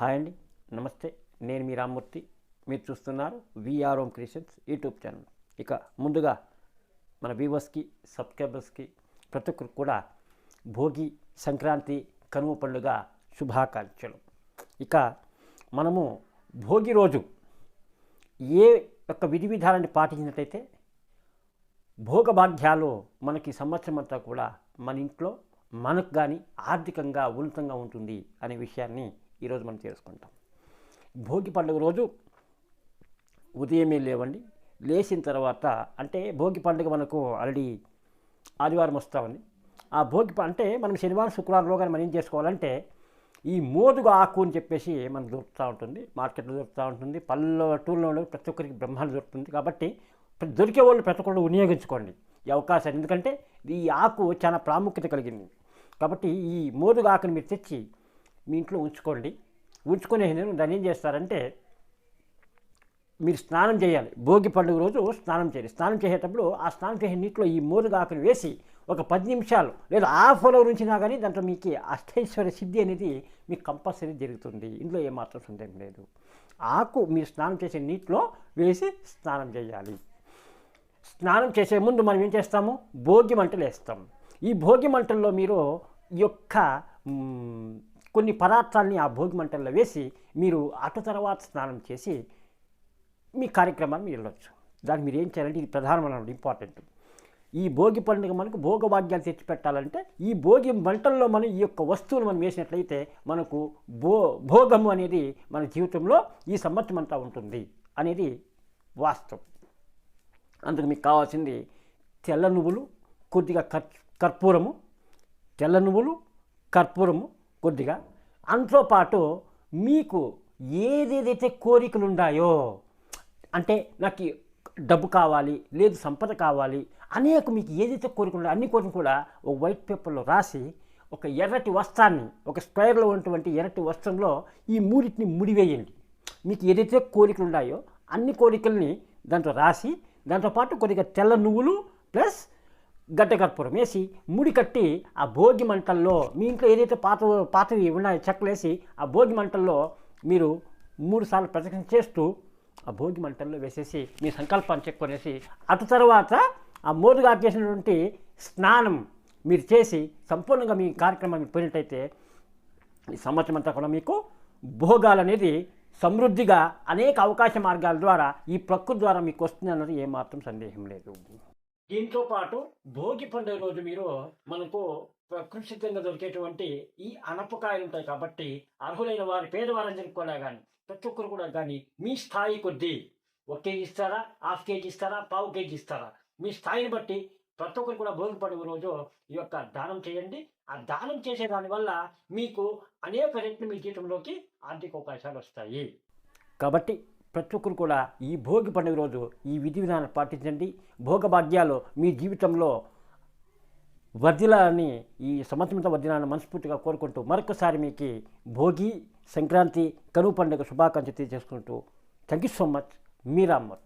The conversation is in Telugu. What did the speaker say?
హాయ్ అండి నమస్తే. నేను మీ రామ్మూర్తి. మీరు చూస్తున్నారు VR Om creations YouTube channel. ఇక ముందుగా మన వ్యూవర్స్కి సబ్స్క్రైబర్స్కి ప్రతి ఒక్కరు కూడా భోగి సంక్రాంతి కనుమ పండుగ శుభాకాంక్షలు. ఇక మనము భోగి రోజు ఏ యొక్క విధి విధానాన్ని పాటించినట్టయితే భోగభాగ్యాలు మనకి సంవత్సరం అంతా కూడా మన ఇంట్లో మనకు కానీ ఆర్థికంగా ఉన్నతంగా ఉంటుంది అనే విషయాన్ని ఈరోజు మనం చేసుకుంటాం. భోగి పండుగ రోజు ఉదయమే లేవండి. లేచిన తర్వాత అంటే భోగి పండుగ మనకు ఆల్రెడీ ఆదివారం వస్తూ ఉంది. ఆ భోగి అంటే మనం శనివారం శుక్రవారం కానీ మనం ఏం చేసుకోవాలంటే ఈ మోదుగా ఆకు అని చెప్పేసి మనం దొరుకుతూ ఉంటుంది. మార్కెట్లో దొరుకుతూ ఉంటుంది. పల్లెటూరులో ప్రతి ఒక్కరికి బ్రహ్మాండం దొరుకుతుంది కాబట్టి దొరికే వాళ్ళు ప్రతి ఒక్కరు వినియోగించుకోండి. ఈ అవకాశాన్ని. ఎందుకంటే ఈ ఆకు చాలా ప్రాముఖ్యత కలిగింది. కాబట్టి ఈ మోదుగా ఆకుని మీరు తెచ్చి మీ ఇంట్లో ఉంచుకోండి. ఉంచుకునే దాన్ని ఏం చేస్తారంటే మీరు స్నానం చేయాలి. భోగి పండుగ రోజు స్నానం చేయాలి. స్నానం చేసేటప్పుడు ఆ స్నానం చేసే నీటిలో ఈ మోరుగా వేసి ఒక పది నిమిషాలు లేదా హాఫ్ అవర్ ఉంచినా కానీ దాంట్లో మీకు అష్టైశ్వర్య సిద్ధి అనేది మీకు కంపల్సరీ జరుగుతుంది. ఇందులో ఏమాత్రం సందేహం లేదు. ఆకు మీరు స్నానం చేసే నీటిలో వేసి స్నానం చేయాలి. స్నానం చేసే ముందు మనం ఏం చేస్తాము? భోగి మంటలు వేస్తాం. ఈ భోగి మంటల్లో మీరు ఈ యొక్క కొన్ని పదార్థాలని ఆ భోగి మంటల్లో వేసి మీరు అటు తర్వాత స్నానం చేసి మీ కార్యక్రమాన్ని వెళ్ళొచ్చు. దాన్ని మీరు ఏం చేయాలంటే ఇది ప్రధానమైన ఇంపార్టెంట్ ఈ భోగి పండుగ మనకు భోగభాగ్యాలు తెచ్చిపెట్టాలంటే ఈ భోగి మంటల్లో మనం ఈ యొక్క వస్తువులు మనం వేసినట్లయితే మనకు భో భోగము అనేది మన జీవితంలో ఈ సంవత్సరం అంతా ఉంటుంది అనేది వాస్తవం. అందుకు మీకు కావాల్సింది తెల్ల నువ్వులు కొద్దిగా కర్ కర్పూరము తెల్ల నువ్వులు కర్పూరము కొద్దిగా. అందులో పాటు మీకు ఏదేదైతే కోరికలు ఉన్నాయో అంటే నాకు డబ్బు కావాలి లేదు సంపద కావాలి అనేక మీకు ఏదైతే కోరికలు ఉన్నాయో అన్ని కోరికలు కూడా ఒక వైట్ పేపర్లో రాసి ఒక ఎర్రటి వస్త్రాన్ని ఒక స్క్వేర్లో ఉన్నటువంటి ఎర్రటి వస్త్రంలో ఈ మూడింటిని ముడివేయండి. మీకు ఏదైతే కోరికలు ఉన్నాయో అన్ని కోరికల్ని దాంట్లో రాసి దాంతోపాటు కొద్దిగా తెల్ల నువ్వులు ప్లస్ గడ్డ కర్పూరం వేసి ముడి కట్టి ఆ భోగి మంటల్లో మీ ఇంట్లో ఏదైతే పాత పాతవి ఉన్నాయో చెక్కలేసి ఆ భోగి మంటల్లో మీరు మూడు సార్లు ప్రదక్షిణ చేస్తూ ఆ భోగి మంటల్లో వేసేసి మీ సంకల్పాన్ని చెక్కునేసి అటు తర్వాత ఆ మోదుగా చేసినటువంటి స్నానం మీరు చేసి సంపూర్ణంగా మీ కార్యక్రమాన్ని పోయినట్టయితే ఈ సంవత్సరం అంతా కూడా మీకు భోగాలు అనేది సమృద్ధిగా అనేక అవకాశ మార్గాల ద్వారా ఈ ప్రకృతి ద్వారా మీకు వస్తుంది అన్నది ఏమాత్రం సందేహం లేదు. దీంతో పాటు భోగి పండుగ రోజు మీరు మనకు ప్రకృతి సిద్ధంగా దొరికేటువంటి ఈ అనపకాయలు ఉంటాయి కాబట్టి అర్హులైన వారి పేదవారందరికీ కూడా కానీ ప్రతి ఒక్కరు కూడా కానీ మీ స్థాయి కొద్దీ ఒక కేజీ ఇస్తారా హాఫ్ కేజీ ఇస్తారా పావు కేజీ ఇస్తారా? మీ స్థాయిని బట్టి ప్రతి ఒక్కరు కూడా భోగి పండుగ రోజు ఈ యొక్క దానం చేయండి. ఆ దానం చేసే దానివల్ల మీకు అనేక రెట్లు మీ జీవితంలోకి ఆర్థిక అవకాశాలు వస్తాయి. కాబట్టి ప్రతి ఒక్కరు కూడా ఈ భోగి పండుగ రోజు ఈ విధి విధానాన్ని పాటించండి. భోగభాగ్యాలు మీ జీవితంలో వర్ధిలాలని ఈ సంవత్సరంతో వర్ధిల్లాలని మనస్ఫూర్తిగా కోరుకుంటూ మరొకసారి మీకు భోగి సంక్రాంతి కనువు పండుగ శుభాకాంక్షలు తెలియజేసుకుంటూ. Thank you so much మీరామ్మర్